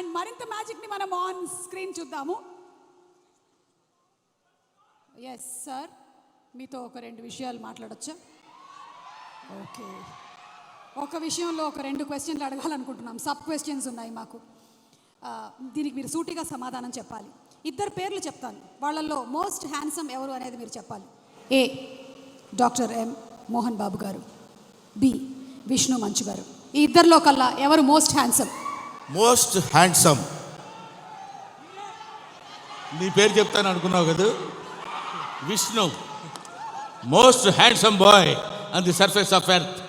And మరింత మ్యాజిక్ని మనం ఆన్ స్క్రీన్ చూద్దాము. ఎస్ సార్ మీతో ఒక రెండు విషయాలు మాట్లాడొచ్చా? ఓకే ఒక విషయంలో ఒక రెండు క్వశ్చన్లు అడగాలనుకుంటున్నాం. సబ్ క్వశ్చన్స్ ఉన్నాయి మాకు. Uh, దీనికి మీరు సూటిగా సమాధానం చెప్పాలి. ఇద్దరు పేర్లు చెప్తాను. వాళ్ళల్లో మోస్ట్ హ్యాండ్సమ్ ఎవరు అనేది మీరు చెప్పాలి. ఏ డాక్టర్ ఎం మోహన్ బాబు గారు. బి విష్ణు మంచు గారు. ఈ ఇద్దరిలో కల్లా ఎవరు మోస్ట్ హ్యాండ్సమ్ మోస్ట్ హ్యాండ్సమ్. నీ పేరు చెప్తాను అనుకున్నావు కదా? Vishnu. Most handsome boy on the surface of earth.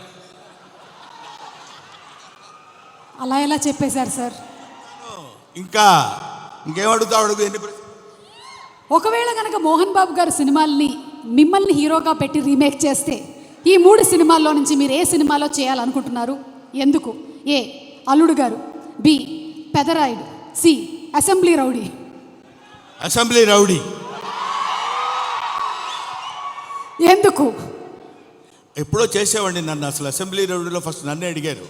అలా ఎలా చెప్పేశారు సార్? ఇంకా ఇంకేం అడుగుతావు? అడుగు ఎన్ని? ఒకవేళ కనుక మోహన్ బాబు గారు సినిమాల్ని మిమ్మల్ని హీరోగా పెట్టి రీమేక్ చేస్తే ఈ మూడు సినిమాల్లో నుంచి మీరు ఏ సినిమాలో చేయాలనుకుంటున్నారు? ఎందుకు? A? Alludu Garu. B Pedarayudu. C Assembly Rowdy. Assembly Rowdy. ఎందుకు? ఎప్పుడో చేసేవాడిని నన్ను అసలు అసెంబ్లీ రౌడీలో ఫస్ట్ నన్నే అడిగారు.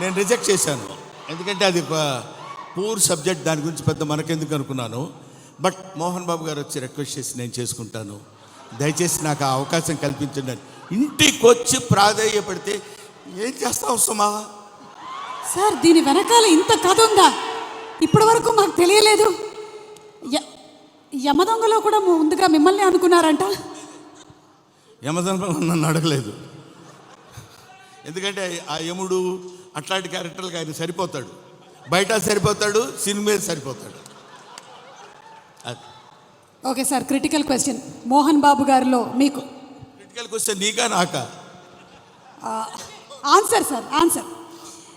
నేను రిజెక్ట్ చేశాను. ఎందుకంటే అది పూర్ సబ్జెక్ట్ దాని గురించి పెద్ద మనకెందుకు అనుకున్నాను. బట్ మోహన్ బాబు గారు వచ్చి రిక్వెస్ట్ చేసి నేను చేసుకుంటాను. దయచేసి నాకు ఆ అవకాశం కల్పించండి ఇంటికి వచ్చి ప్రాధేయపడితే ఏం చేస్తావు సుమా? సార్ దీని వెనకాల ఇంత కథ ఉందా? ఇప్పటి వరకు మాకు తెలియలేదు. యమదొంగలో కూడా ముందుగా మిమ్మల్ని అనుకున్నారంట. యమధర్మం నన్ను అడగలేదు. ఎందుకంటే ఆ యముడు అట్లాంటి క్యారెక్టర్లకు ఆయన సరిపోతాడు. బయట సరిపోతాడు cinema సరిపోతాడు. Okay sir critical question. Mohan Babu గారిలో మీకు. క్రిటికల్కి వస్తే నీకా నాకా? Answer sir answer.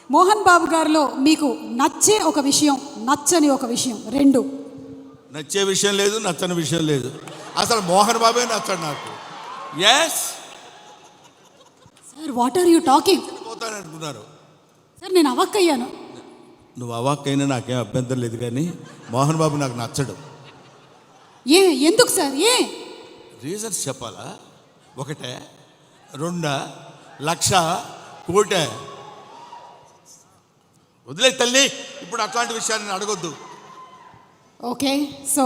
Mohan Babu గారిలో మీకు నచ్చే ఒక విషయం నచ్చని ఒక విషయం రెండు. నచ్చే విషయం లేదు నచ్చని విషయం లేదు. అసలు మోహన్ బాబే నచ్చాడు నాకు. Yes sir what are you talking పోతాననుకున్నారు sir నేను అవక్కయ్యాను. నువ్వు అవాక్కైనా నాకేం అభ్యంతరం లేదు కానీ మోహన్ బాబు నాకు నచ్చడు. ఏ ఎందుకు సార్ ఏ? రీజన్స్ చెప్పాలా? ఒకటే రెండా లక్ష కోటే. వదిలే తల్లి ఇప్పుడు అట్లాంటి విషయాన్ని అడగొద్దు. ఓకే సో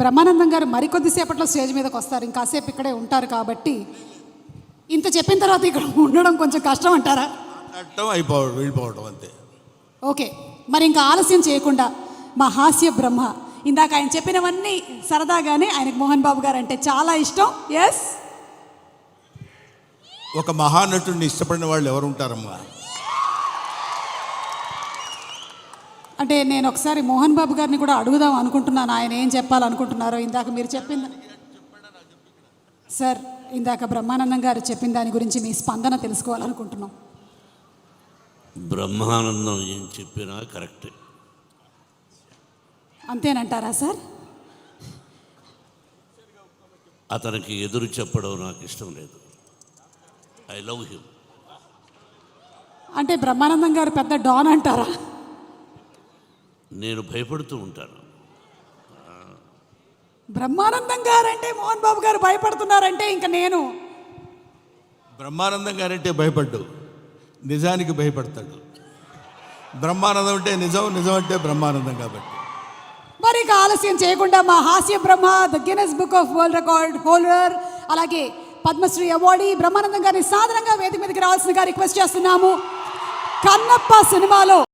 బ్రహ్మానందం గారు మరికొద్దిసేపట్లో స్టేజ్ మీదకి వస్తారు. ఇంకాసేపు ఇక్కడే ఉంటారు కాబట్టి ఇంత చెప్పిన తర్వాత ఇక్కడ ఉండడం కొంచెం కష్టం అంటారా? మాట్లాడటం అయిపోవడం వెళ్ళిపోవడం అంతే. ఓకే మరి ఇంకా ఆలస్యం చేయకుండా మా హాస్య బ్రహ్మ. ఇందాక ఆయన చెప్పినవన్నీ సరదాగానే ఆయనకు మోహన్ బాబు గారు అంటే చాలా ఇష్టం. ఎస్ ఒక మహానటుడిని ఇష్టపడిన వాళ్ళు ఎవరు ఉంటారమ్మా అంటే నేను ఒకసారి మోహన్ బాబు గారిని కూడా అడుగుదాం అనుకుంటున్నాను. ఆయన ఏం చెప్పాలనుకుంటున్నారో ఇందాక మీరు చెప్పింది. సార్ ఇందాక బ్రహ్మానందం గారు చెప్పిన దాని గురించి మీ స్పందన తెలుసుకోవాలనుకుంటున్నాం. బ్రహ్మానందం ఏం చెప్పినా కరెక్టే. అంతేనంటారా సార్? అతనికి ఎదురు చెప్పడం నాకు ఇష్టం లేదు. I love him. అంటే బ్రహ్మానందం గారు పెద్ద డాన్ అంటారా? నేను భయపడుతూ ఉంటాను. బ్రహ్మానందం గారు అంటే మోహన్ బాబు గారు భయపడుతున్నారంటే ఇంకా నేను. బ్రహ్మానందం గారంటే భయపడ్డు. నిజానికి భయపడతాడు. బ్రహ్మానందం అంటే నిజం నిజం అంటే బ్రహ్మానందం కాబట్టి. మరి ఇక ఆలస్యం చేయకుండా మా Hasya Brahma the Guinness book of world record holder అలాగే పద్మశ్రీ అవార్డీ బ్రహ్మానందం గారిని సాధారణంగా వేదిక మీదకి రావాల్సిందిగా రిక్వెస్ట్ చేస్తున్నాము. కన్నప్ప సినిమాలో